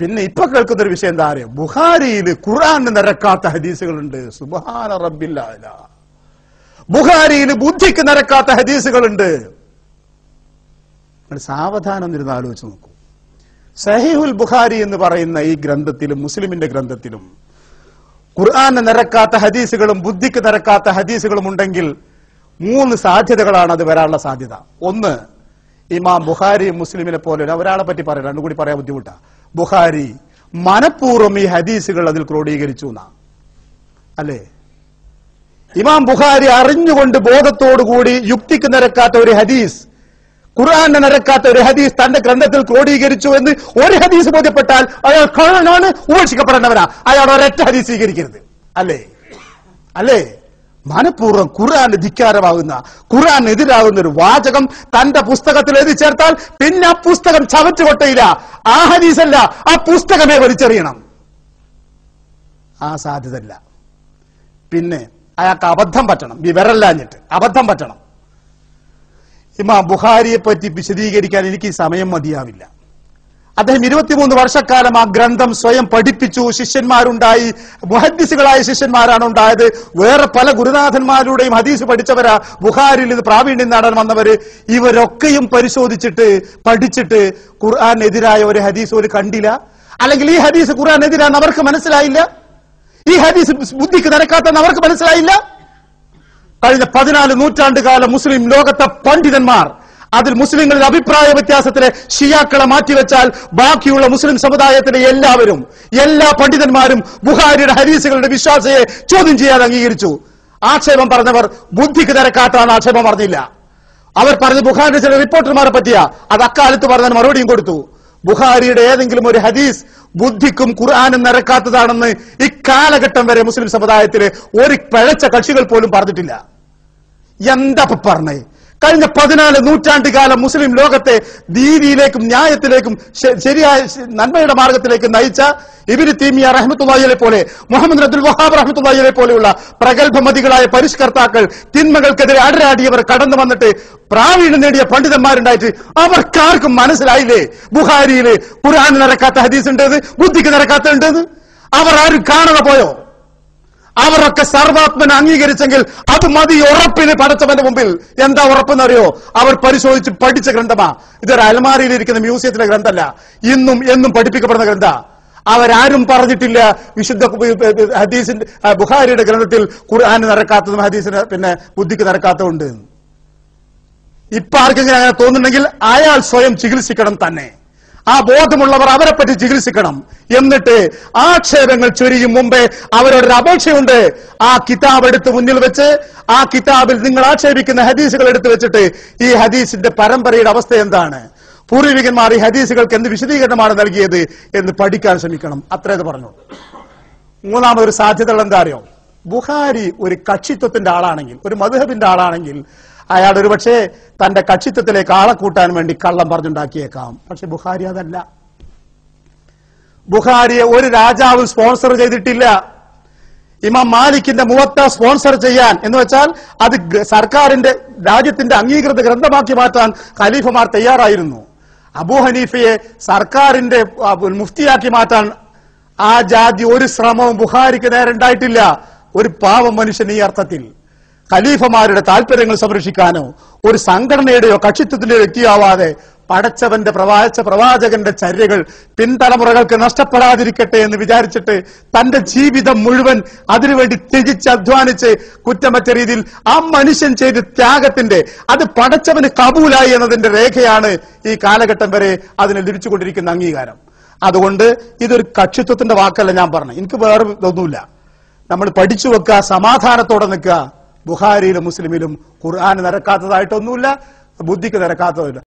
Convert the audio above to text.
പിന്നെ ഇപ്പൊ കേൾക്കുന്ന ഒരു വിഷയം എന്താ അറിയാം? ബുഹാരിയിൽ ഖുറാൻ നിരക്കാത്ത ഹദീസുകളുണ്ട്. സുബാന റബ്ബില്ല ബുഹാരിയിൽ ബുദ്ധിക്ക് നിരക്കാത്ത ഹദീസുകളുണ്ട്. സാവധാനം ഒന്നിരുന്ന് ആലോചിച്ച് നോക്കൂ. സഹീഹുൽ ബുഖാരി എന്ന് പറയുന്ന ഈ ഗ്രന്ഥത്തിലും മുസ്ലിമിന്റെ ഗ്രന്ഥത്തിലും ഖുർആൻ നിരക്കാത്ത ഹദീസുകളും ബുദ്ധിക്ക് നിരക്കാത്ത ഹദീസുകളും ഉണ്ടെങ്കിൽ മൂന്ന് സാധ്യതകളാണ് അത് വരാനുള്ള സാധ്യത. ഒന്ന് ഇമാം ബുഖാരി മുസ്ലിമിനെ പോലെ ഒരാളെ പറ്റി പറയാം രണ്ടും കൂടി പറയാൻ ബുദ്ധിമുട്ടാ. ബുഖാരി മനഃപൂർവം ഈ ഹദീസുകൾ അതിൽ ക്രോഡീകരിച്ചു എന്നാണ് അല്ലേ? ഇമാം ബുഖാരി അറിഞ്ഞുകൊണ്ട് ബോധത്തോടുകൂടി യുക്തിക്ക് നിരക്കാത്ത ഒരു ഹദീസ് ഖുർആാനെ നിരക്കാത്ത ഒരു ഹദീസ് തന്റെ ഗ്രന്ഥത്തിൽ ക്രോഡീകരിച്ചു എന്ന് ഒരു ഹദീസ് ബോധ്യപ്പെട്ടാൽ അയാൾ കള്ളനാണ് ഉപേക്ഷിക്കപ്പെടേണ്ടവനാ. അയാൾ ഒരൊറ്റ ഹദീസ് സ്വീകരിക്കരുത്. അല്ലേ? അല്ലേ? മനഃപൂർവം ഖുർആൻ ധിക്കാരമാകുന്ന ഖുർആൻ എതിരാകുന്ന ഒരു വാചകം തന്റെ പുസ്തകത്തിൽ എഴുതി ചേർത്താൽ പിന്നെ ആ പുസ്തകം ചവച്ചു കൊട്ടയില്ല ആ ഹദീസല്ല ആ പുസ്തകമേ വലിച്ചെറിയണം. ആ സാധ്യതല്ല പിന്നെ അയാൾക്ക് അബദ്ധം പറ്റണം വിവരല്ലാഞ്ഞിട്ട് അബദ്ധം പറ്റണം. ഇമാ ബുഹാരിയെ പറ്റി വിശദീകരിക്കാൻ എനിക്ക് സമയം മതിയാവില്ല. അദ്ദേഹം ഇരുപത്തിമൂന്ന് വർഷക്കാലം ആ ഗ്രന്ഥം സ്വയം പഠിപ്പിച്ചു. ശിഷ്യന്മാരുണ്ടായി. മുഹദ്ദിസുകളായ ശിഷ്യന്മാരാണ് ഉണ്ടായത്. വേറെ പല ഗുരുനാഥന്മാരുടെയും ഹദീസ് പഠിച്ചവരാ. ബുഖാരിൽ ഇത് പ്രാവീണ്യം നേടാൻ വന്നവര്. ഇവരൊക്കെയും പരിശോധിച്ചിട്ട് പഠിച്ചിട്ട് ഖുർആാനെതിരായ ഒരു ഹദീസ് ഒരു കണ്ടില്ല. അല്ലെങ്കിൽ ഈ ഹദീസ് ഖുർആാനെതിരാന്ന് അവർക്ക് മനസ്സിലായില്ല. ഈ ഹദീസ് ബുദ്ധിക്ക് നിരക്കാത്തെന്ന് അവർക്ക് മനസ്സിലായില്ല. കഴിഞ്ഞ പതിനാല് നൂറ്റാണ്ട് കാലം മുസ്ലിം ലോകത്തെ പണ്ഡിതന്മാർ അതിൽ മുസ്ലിങ്ങളിൽ അഭിപ്രായ വ്യത്യാസത്തിലെ ഷിയാക്കളെ മാറ്റിവെച്ചാൽ ബാക്കിയുള്ള മുസ്ലിം സമുദായത്തിലെ എല്ലാവരും എല്ലാ പണ്ഡിതന്മാരും ബുഹാരിയുടെ ഹരീസുകളുടെ വിശ്വാസയെ ചോദ്യം ചെയ്യാൻ അംഗീകരിച്ചു. ആക്ഷേപം പറഞ്ഞവർ ബുദ്ധിക്ക് തിരക്കാത്താണ് ആക്ഷേപം പറഞ്ഞില്ല. അവർ പറഞ്ഞ ബുഹാരിയുടെ ചില റിപ്പോർട്ടർമാരെ പറ്റിയ അത് അക്കാലത്ത് പറഞ്ഞതിന് മറുപടിയും കൊടുത്തു. ബുഹാരിയുടെ ഏതെങ്കിലും ഒരു ഹദീസ് ബുദ്ധിക്കും ഖുർആാനും നിരക്കാത്തതാണെന്ന് ഇക്കാലഘട്ടം വരെ മുസ്ലിം സമുദായത്തിലെ ഒരു പിഴച്ച കക്ഷികൾ പോലും പറഞ്ഞിട്ടില്ല. എന്താ പറഞ്ഞേ? കഴിഞ്ഞ പതിനാല് നൂറ്റാണ്ട് കാലം മുസ്ലിം ലോകത്തെ നീതിയിലേക്കും ന്യായത്തിലേക്കും ശരിയായ നന്മയുടെ മാർഗത്തിലേക്ക് നയിച്ച ഇബിന് തീമിയ റഹ്മത്തുള്ളയെ പോലെ മുഹമ്മദ് അബ്ദുൽ വഹാബ് റഹ്മത്തുള്ളയെ പോലെയുള്ള പ്രഗത്ഭമതികളായ പരിഷ്കർത്താക്കൾ തിന്മകൾക്കെതിരെ അടരാടിയവർ കടന്നു വന്നിട്ട് പ്രാവീണ്യം നേടിയ പണ്ഡിതന്മാരുണ്ടായിട്ട് അവർക്കാർക്കും മനസ്സിലായില്ലേ? ബുഹാരിയിൽ ഖുർആൻ നിരക്കാത്ത ഹദീസ് ഉണ്ടെന്ന്? ബുദ്ധിക്ക് നിരക്കാത്ത ഉണ്ടെന്ന്? അവർ ആരും കാണാതെ പോയോ? അവരൊക്കെ സർവാത്മന അംഗീകരിച്ചെങ്കിൽ അത് മതി ഉറപ്പിന് പടച്ചവന്റെ മുമ്പിൽ. എന്താ ഉറപ്പെന്നറിയോ? അവർ പരിശോധിച്ച് പഠിച്ച ഗ്രന്ഥമാ. ഇതൊരു അലമാരിയിൽ ഇരിക്കുന്ന മ്യൂസിയത്തിലെ ഗ്രന്ഥല്ല ഇന്നും എന്നും പഠിപ്പിക്കപ്പെടുന്ന ഗ്രന്ഥ. അവരാരും പറഞ്ഞിട്ടില്ല. വിശുദ്ധ ഹദീസിന്റെ ബുഹാരിയുടെ ഗ്രന്ഥത്തിൽ ഖുർആാന് നടക്കാത്തതും ഹദീസിന് പിന്നെ ബുദ്ധിക്ക് നടക്കാത്തതുണ്ട്. ഇപ്പൊ ആർക്കെങ്കിലും അങ്ങനെ തോന്നുന്നുണ്ടെങ്കിൽ അയാൾ സ്വയം ചികിത്സിക്കണം തന്നെ. ആ ബോധമുള്ളവർ അവരെ പറ്റി ചികിത്സിക്കണം. എന്നിട്ട് ആക്ഷേപങ്ങൾ ചൊരിയും മുമ്പേ അവരോടൊരു അപേക്ഷയുണ്ട്. ആ കിതാബ് എടുത്ത് മുന്നിൽ വെച്ച് ആ കിതാബിൽ നിങ്ങൾ ആക്ഷേപിക്കുന്ന ഹദീസുകൾ എടുത്ത് വെച്ചിട്ട് ഈ ഹദീസിന്റെ പരമ്പരയുടെ അവസ്ഥ എന്താണ്? പൂർവികന്മാർ ഈ ഹദീസുകൾക്ക് എന്ത് വിശദീകരണമാണ് നൽകിയത് എന്ന് പഠിക്കാൻ ശ്രമിക്കണം. അത്രയത് പറഞ്ഞു മൂന്നാമതൊരു സാധ്യതകൾ എന്താ അറിയോ? ബുഹാരി ഒരു കക്ഷിത്വത്തിന്റെ ആളാണെങ്കിൽ ഒരു മധുഹബിന്റെ ആളാണെങ്കിൽ അയാൾ ഒരുപക്ഷെ തന്റെ കക്ഷിത്വത്തിലേക്ക് ആളെ കൂട്ടാൻ വേണ്ടി കള്ളം പറഞ്ഞുണ്ടാക്കിയേക്കാം. പക്ഷെ ബുഹാരി അതല്ല. ബുഹാരിയെ ഒരു രാജാവും സ്പോൺസർ ചെയ്തിട്ടില്ല. ഇമാം മാലിക്കിന്റെ മുവത്ത സ്പോൺസർ ചെയ്യാൻ എന്ന് വെച്ചാൽ അത് സർക്കാരിന്റെ രാജ്യത്തിന്റെ അംഗീകൃത ഗ്രന്ഥമാക്കി മാറ്റാൻ ഖലീഫമാർ തയ്യാറായിരുന്നു. അബൂ ഹനീഫയെ സർക്കാരിന്റെ മുഫ്തിയാക്കി മാറ്റാൻ ആ ജാതി ഒരു ശ്രമവും ബുഹാരിക്ക് നേരെ ഉണ്ടായിട്ടില്ല. ഒരു പാവം മനുഷ്യൻ ഈ അർത്ഥത്തിൽ. ഖലീഫമാരുടെ താല്പര്യങ്ങൾ സംരക്ഷിക്കാനോ ഒരു സംഘടനയുടെയോ കക്ഷിത്വത്തിന്റെയോ വ്യക്തിയാവാതെ പടച്ചവന്റെ പ്രവാച പ്രവാചകന്റെ ചര്യകൾ പിൻതലമുറകൾക്ക് നഷ്ടപ്പെടാതിരിക്കട്ടെ എന്ന് വിചാരിച്ചിട്ട് തന്റെ ജീവിതം മുഴുവൻ അതിനുവേണ്ടി ത്യജിച്ച് അധ്വാനിച്ച് കുറ്റമറ്റ രീതിയിൽ ആ മനുഷ്യൻ ചെയ്ത ത്യാഗത്തിന്റെ അത് പടച്ചവന് കബൂലായി എന്നതിന്റെ രേഖയാണ് ഈ കാലഘട്ടം വരെ അതിന് ലഭിച്ചുകൊണ്ടിരിക്കുന്ന അംഗീകാരം. അതുകൊണ്ട് ഇതൊരു കക്ഷിത്വത്തിന്റെ വാക്കല്ല ഞാൻ പറഞ്ഞു എനിക്ക് വേറെ ഇതൊന്നുമില്ല. നമ്മൾ പഠിച്ചു വെക്കുക സമാധാനത്തോടെ നിൽക്കുക ബുഹാരിയിലും മുസ്ലിമിലും ഖുർആൻ നിരക്കാത്തതായിട്ടൊന്നുമില്ല ബുദ്ധിക്ക് നിരക്കാത്തതില്ല